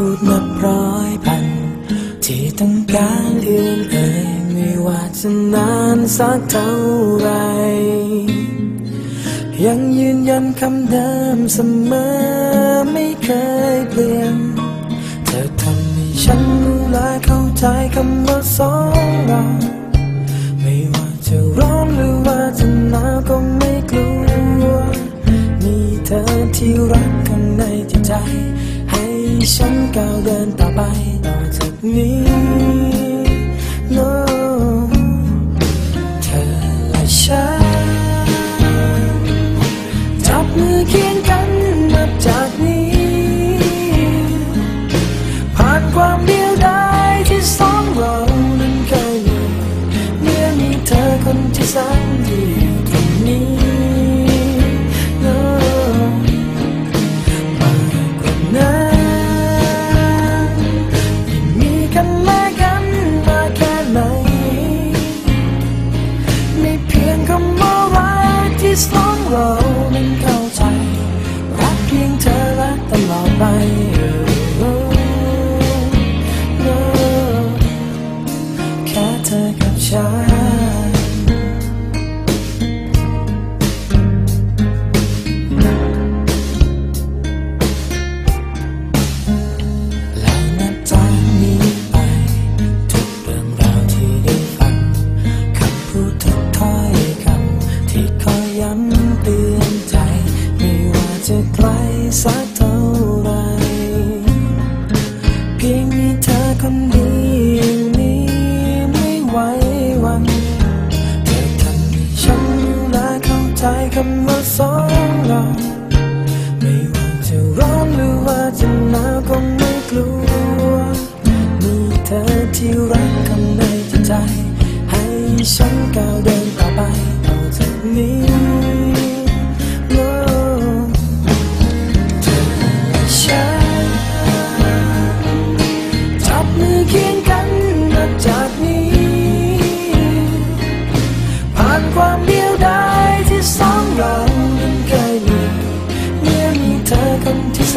พูดนับร้อยพัน ที่ต้องการเอื้อนเอ่ยไม่ว่าจะนานสักเท่าไร ยังยืนยันคำเดิมเสมอไม่เคย ฉันก白ดตา Bye. ใจคำว่าสองเราไม่ว่าจะร้อนหรือว่าจะหนาวก็ไม่กลัวมีเธอที่รักคำในใจ ให้ฉันก้าวเดิน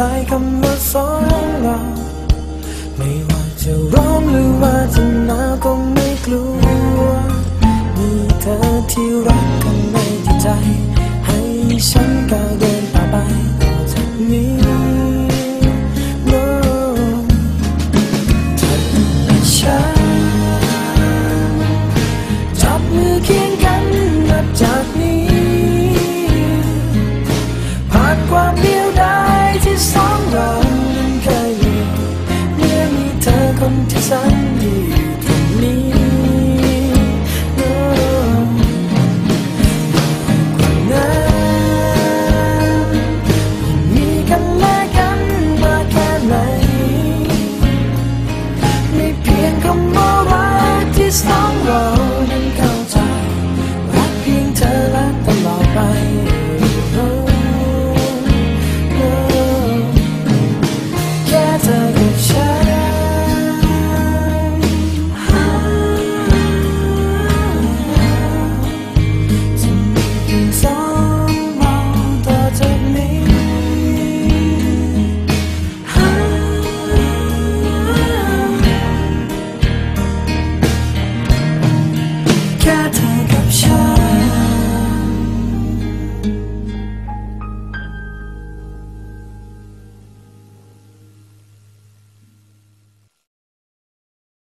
ใายคำว่าสองเรา ไม่ว่าจะ